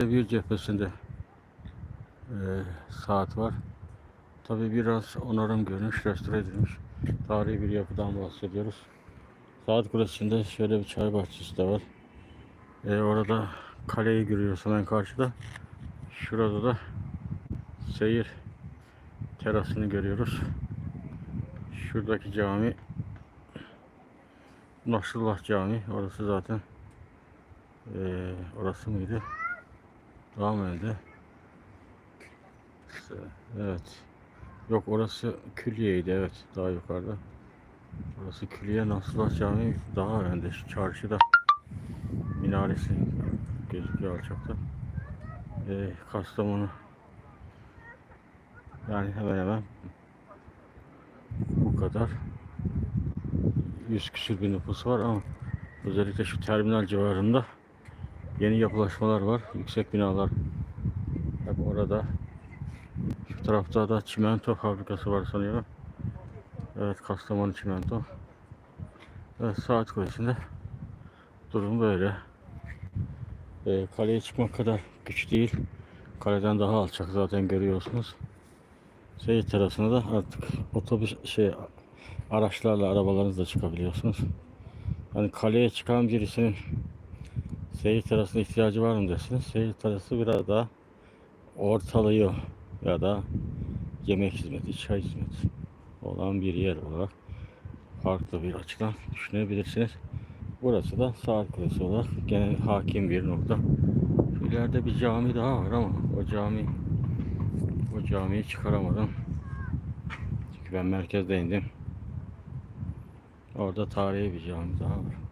Bir cephesinde e, saat var. Tabi biraz onarım görmüş, restore edilmiş. Tarihi bir yapıdan bahsediyoruz. Saat Kulesi'nde şöyle bir çay bahçesi de var. E, orada kaleyi görüyorsun hemen karşıda. Şurada da seyir terasını görüyoruz. Şuradaki cami Nasrullah Camii. Orası zaten e, orası mıydı? Devam edildi. İşte, Evet. Yok orası külliyeydi evet daha yukarıda. Orası külliye Nasrullah Camii daha önde şu çarşıda minaresi gözüküyor alçakta. Ee, Kastamonu yani hemen hemen bu kadar 100 küsür bir nüfus var ama özellikle şu terminal civarında yeni yapılaşmalar var. Yüksek binalar hep orada. Şu tarafta da çimento fabrikası var sanıyorum. Evet Kastamonu çimento. Evet saat kulesinde durum böyle. Ee, kaleye çıkmak kadar güç değil. Kaleden daha alçak zaten görüyorsunuz. Seyir terasına da artık otobüs şey araçlarla arabalarınızla çıkabiliyorsunuz. Hani kaleye çıkan birisinin seyir terasına ihtiyacı var mı dersiniz. Seyir terası biraz daha ortalıyor ya da yemek hizmeti, çay hizmeti olan bir yer olarak farklı bir açıdan düşünebilirsiniz. Burası da saat kulesi olarak gene hakim bir nokta. İleride bir cami daha var ama o cami o camiyi çıkaramadım. Çünkü ben merkezde indim. Orada tarihi bir cami daha var.